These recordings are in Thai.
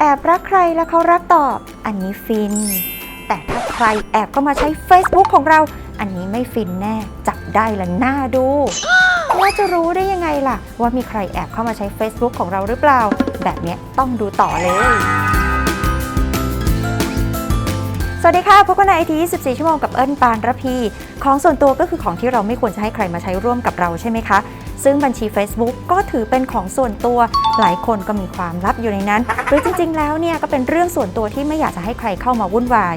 แอบรักใครแล้วเขารักตอบ อันนี้ฟิน แต่ถ้าใครแอบเข้ามาใช้ Facebook ของเรา อันนี้ไม่ฟินแน่ จับได้ละหน้าดูว่าจะรู้ได้ยังไงล่ะ ว่ามีใครแอบเข้ามาใช้ Facebook ของเราหรือเปล่า แบบเนี้ยต้องดูต่อเลย สวัสดีค่ะ พบกันในไอที24 ชั่วโมงกับเอิญปานระพี ของส่วนตัวก็คือของที่เราไม่ควรจะให้ใครมาใช้ร่วมกับเราใช่ไหมคะ ซึ่งบัญชี Facebook ก็ถือเป็นของส่วนตัว หลายคนก็มีความลับอยู่ในนั้น หรือจริง ๆ แล้วเนี่ยก็เป็นเรื่องส่วนตัวที่ไม่อยากจะให้ใครเข้ามาวุ่นวาย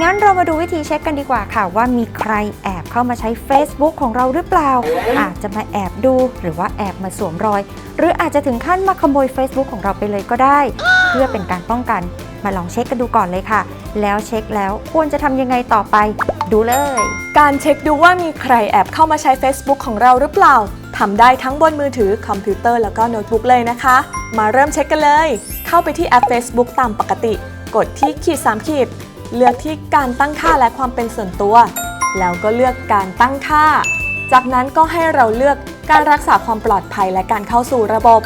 งั้นเรามาดูวิธีเช็คกันดีกว่าค่ะ ว่ามีใครแอบเข้ามาใช้ Facebook ของเราหรือเปล่า อาจจะมาแอบดูหรือว่าแอบมาสวมรอย หรืออาจจะถึงขั้นมาขโมย Facebook ของเราไปเลยก็ได้ เพื่อเป็นการป้องกัน มาลองเช็คกันดูก่อนเลยค่ะ แล้วเช็คแล้วควรจะทำยังไงต่อไป ดูเลย การเช็คดูว่ามีใครแอบเข้ามาใช้ Facebook ของเราหรือเปล่าทำได้ทั้งบนมือถือคอมพิวเตอร์แล้วก็โน้ตบุ๊กเลยนะคะ มาเริ่มเช็คกันเลย เข้าไปที่แอป Facebook ตามปกติ กดที่ขีด3ขีด เลือกที่การตั้งค่าและความเป็นส่วนตัว แล้วก็เลือกการตั้งค่า จากนั้นก็ให้เราเลือกการรักษาความปลอดภัยและการเข้าสู่ระบบ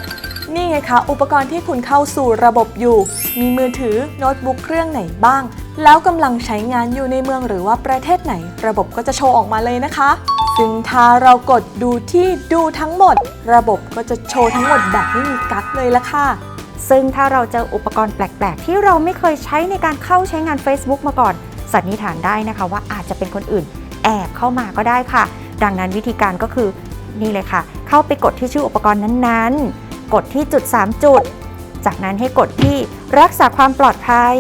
นี่ไงคะ อุปกรณ์ที่คุณเข้าสู่ระบบอยู่ มีมือถือโน้ตบุ๊กเครื่องไหนบ้าง แล้วกำลังใช้งานอยู่ในเมืองหรือว่าประเทศไหน ระบบก็จะโชว์ออกมาเลยนะคะ ซึ่งถ้าเรากดดูที่ดูทั้งหมด ระบบก็จะโชว์ทั้งหมดแบบไม่มีกั๊กเลยละค่ะซึ่งถ้าเราเจออุปกรณ์แปลก ๆ ที่เราไม่เคยใช้ในการเข้าใช้งาน Facebook มาก่อน สันนิษฐานได้นะคะว่าอาจจะเป็นคนอื่น แอบเข้ามาก็ได้ค่ะ ดังนั้นวิธีการก็คือนี่เลยค่ะ เข้าไปกดที่ชื่ออุปกรณ์นั้นๆ กดที่จุด 3 จุด จากนั้นให้กดที่ รักษาความปลอดภัย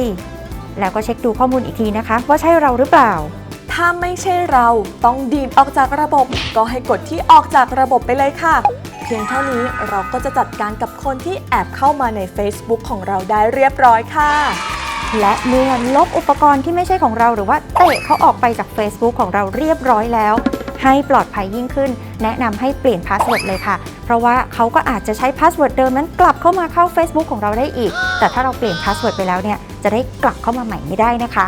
แล้วก็เช็คดูข้อมูลอีกทีนะคะ ว่าใช่เราหรือเปล่า ถ้าไม่ใช่เราต้องดีดออกจากระบบ ก็ให้กดที่ออกจากระบบไปเลยค่ะ เพียงเท่านี้เราก็จะจัดการกับคนที่แอบเข้ามาใน Facebook ของเราได้เรียบร้อยค่ะ และเมื่อลบอุปกรณ์ที่ไม่ใช่ของเราหรือว่าเตะเขาออกไปจาก Facebook ของเราเรียบร้อยแล้ว ให้ปลอดภัยยิ่งขึ้น แนะนำให้เปลี่ยนพาสเวิร์ดเลยค่ะ เพราะว่าเขาก็อาจจะใช้พาสเวิร์ดเดิมนั้นกลับเข้ามาเข้า Facebook ของเราได้อีก แต่ถ้าเราเปลี่ยนพาสเวิร์ดไปแล้วเนี่ยจะได้กลับเข้ามาใหม่ไม่ได้นะคะ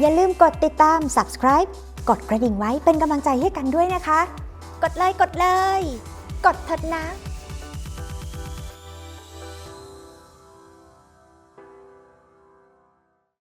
อย่าลืมกดติดตาม subscribe กดกระดิ่งไว้เป็นกำลังใจให้กันด้วยนะคะ กดเลยกดเลย กดเถิดนะ